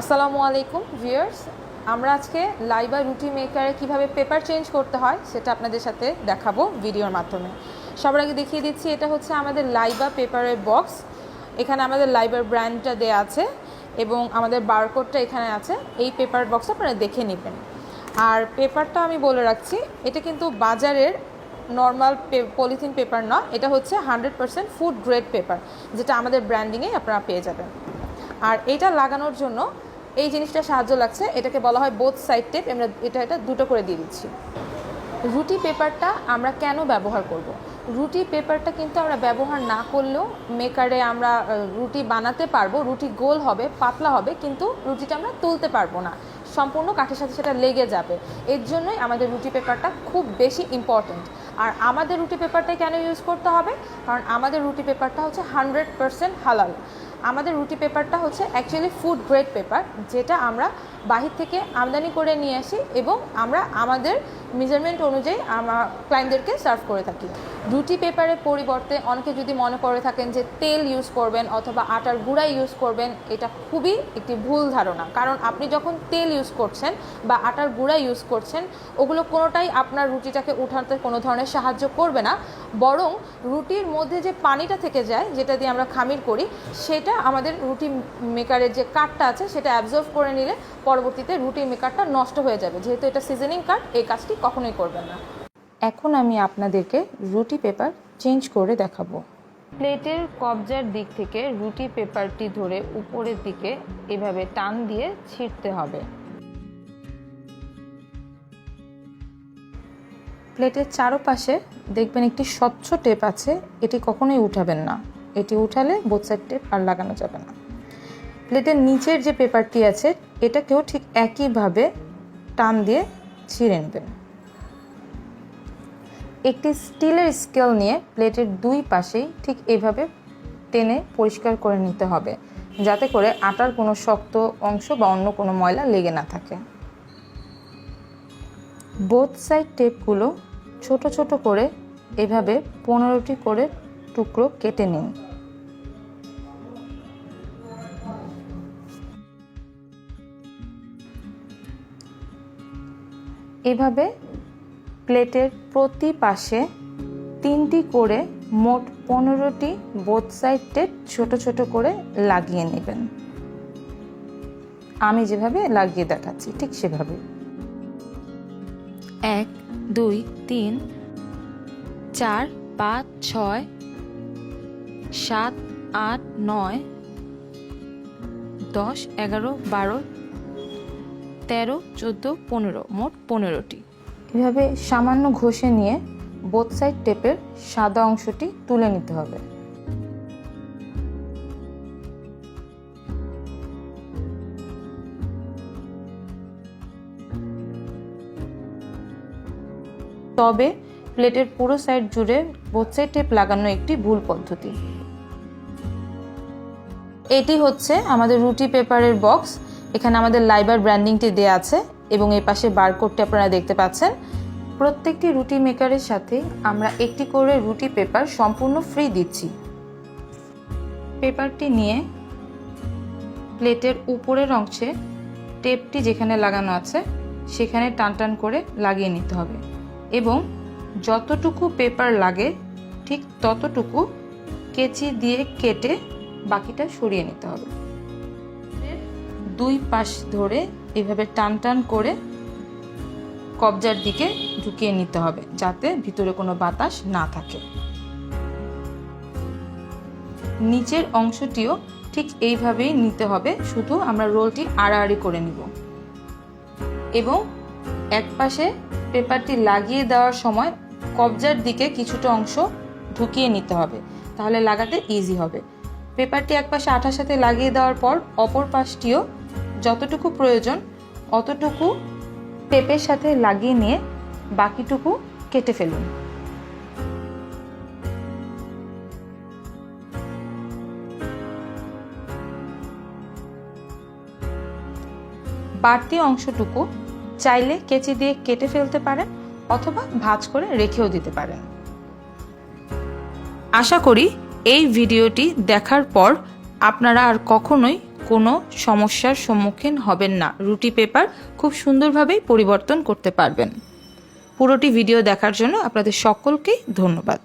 আসসালামু আলাইকুম ভিউয়ার্স আমরা আজকে লাইবা রুটি মেকারে কীভাবে পেপার চেঞ্জ করতে হয় সেটা আপনাদের সাথে দেখাবো ভিডিওর মাধ্যমে। সবার আগে দেখিয়ে দিচ্ছি, এটা হচ্ছে আমাদের লাইবা পেপারের বক্স এখানে আমাদের লাইবার ব্র্যান্ডটা দেওয়া আছে এবং আমাদের বারকোডটা এখানে আছে। এই পেপার বক্স আপনারা দেখে নেবেন। আর পেপারটা আমি বলে রাখছি, এটা কিন্তু বাজারের নর্মাল পলিথিন পেপার না এটা হচ্ছে hundred percent food grade paper যেটা আমাদের ব্র্যান্ডিংয়ে আপনারা পেয়ে যাবেন। আর এটা লাগানোর জন্য এই জিনিসটা সাহায্য লাগছে। এটাকে বলা হয় বোথ সাইড টেপ আমরা এটা এটা দুটো করে দিয়ে দিচ্ছি। রুটি পেপারটা আমরা কেন ব্যবহার করব। রুটি পেপারটা কিন্তু আমরা ব্যবহার না করলেও মেকারে আমরা রুটি বানাতে পারব। রুটি গোল হবে, পাতলা হবে, কিন্তু রুটিটা আমরা তুলতে পারব না। সম্পূর্ণ কাঠের সাথে সেটা লেগে যাবে। এর জন্যই আমাদের রুটি পেপারটা খুব বেশি ইম্পর্ট্যান্ট আর আমাদের রুটি পেপারটা কেন ইউজ করতে হবে? কারণ আমাদের রুটি পেপারটা হচ্ছে হান্ড্রেড পারসেন্ট হালাল। আমাদের রুটি পেপারটা হচ্ছে অ্যাকচুয়ালি ফুড গ্রেড পেপার যেটা আমরা বাহির থেকে আমদানি করে নিয়ে আসি এবং আমরা আমাদের মেজারমেন্ট অনুযায়ী আমার ক্লায়েন্টদেরকে সার্ভ করে থাকি। রুটি পেপারের পরিবর্তে অনেকে যদি মনে করে থাকেন যে তেল ইউজ করবেন অথবা আটার গুঁড়া ইউজ করবেন, এটা খুবই একটি ভুল ধারণা। কারণ আপনি যখন তেল ইউজ করছেন বা আটার গুঁড়া ইউজ করছেন, ওগুলো কোনোটাই আপনার রুটিটাকে উঠাতে কোনো ধরনের সাহায্য করবে না। বরং রুটির মধ্যে যে পানিটা থেকে যায় যেটা দিয়ে আমরা খামির করি সেটা আমাদের রুটি মেকারের যে কাঠটা আছে সেটা অ্যাবজর্ভ করে নিলে পরবর্তীতে রুটি মেকারটা নষ্ট হয়ে যাবে। যেহেতু এটা সিজনিং কাঠ এই কাজটি কখনোই করবেন না। এখন আমি আপনাদেরকে রুটি পেপার চেঞ্জ করে দেখাবো। প্লেটের কবজার দিক থেকে রুটি পেপারটি ধরে উপরের দিকে এভাবে টান দিয়ে ছিঁড়তে হবে। প্লেটের চারপাশে দেখবেন একটি স্বচ্ছ টেপ আছে, এটি কখনোই উঠাবেন না। এটি উঠালে বোথ সাইড টেপ আর লাগানো যাবে না। প্লেটের নিচের যে পেপারটি আছে, এটাকেও ঠিক একইভাবে টান দিয়ে ছিঁড়ে নেবেন। একটি স্টিলের স্কেল নিয়ে প্লেটের দুই পাশেই ঠিক এভাবে টেনে পরিষ্কার করে নিতে হবে, যাতে করে আটার কোনো শক্ত অংশ বা অন্য কোনো ময়লা লেগে না থাকে। বোথ সাইড টেপগুলো ছোট ছোট করে এভাবে পনেরোটি করে টুকরো কেটে নিন। এভাবে প্লেটের প্রতি পাশে তিনটি করে মোট পনেরোটি বোথ সাইড ছোট ছোট করে লাগিয়ে নেবেন। আমি যেভাবে লাগিয়ে দেখাচ্ছি ঠিক সেভাবে। এক, দুই, তিন, চার, পাঁচ, ছয়, সাত, আট, নয়, দশ, এগারো, বারো, তেরো, চোদ্দ, পনেরো, মোট পনেরোটি। এভাবে সামান্য ঘষে নিয়ে বোথ সাইড টেপের সাদা অংশটি তুলে নিতে হবে। তবে প্লেটের পুরো সাইড জুড়ে বোথ সাইড টেপ লাগানো একটি ভুল পদ্ধতি। এটি হচ্ছে আমাদের রুটি পেপারের বক্স এখানে আমাদের লাইবার ব্র্যান্ডিংটি দেওয়া আছে এবং এই পাশে বারকোডটি আপনারা দেখতে পাচ্ছেন। প্রত্যেকটি রুটি মেকারের সাথে আমরা একটি করে রুটি পেপার সম্পূর্ণ ফ্রি দিচ্ছি। পেপারটি নিয়ে প্লেটের উপরের অংশে টেপটি যেখানে লাগানো আছে, সেখানে টান টান করে লাগিয়ে নিতে হবে। এবং যতটুকু পেপার লাগে, ঠিক ততটুকু কেচি দিয়ে কেটে বাকিটা সরিয়ে নিতে হবে। দুই পাশ ধরে এভাবে টান টান করে কবজার দিকে ঢুকিয়ে নিতে হবে, যাতে ভিতরে কোনো বাতাস না থাকে। নিচের অংশটিও ঠিক এইভাবেই নিতে হবে, শুধু আমরা রোলটি আড়াআড়ি করে নিব। এবং এক পাশে পেপারটি লাগিয়ে দেওয়ার সময় কবজার দিকে কিছুটা অংশ ঢুকিয়ে নিতে হবে। তাহলে লাগাতে ইজি হবে। পেপারটি এক পাশে আঠার সাথে লাগিয়ে দেওয়ার পর অপর পাশটিও যতটুকু প্রয়োজন অতটুকু পেপের সাথে লাগিয়ে নিয়ে বাকিটুকু কেটে ফেলুন। বাড়তি অংশটুকু চাইলে কেচি দিয়ে কেটে ফেলতে পারেন অথবা ভাঁজ করে রেখেও দিতে পারেন। আশা করি এই ভিডিওটি দেখার পর আপনারা আর কখনোই কোনো সমস্যার সম্মুখীন হবেন না। রুটি পেপার খুব সুন্দরভাবেই পরিবর্তন করতে পারবেন। পুরোটি ভিডিও দেখার জন্য আপনাদের সকলকেই ধন্যবাদ।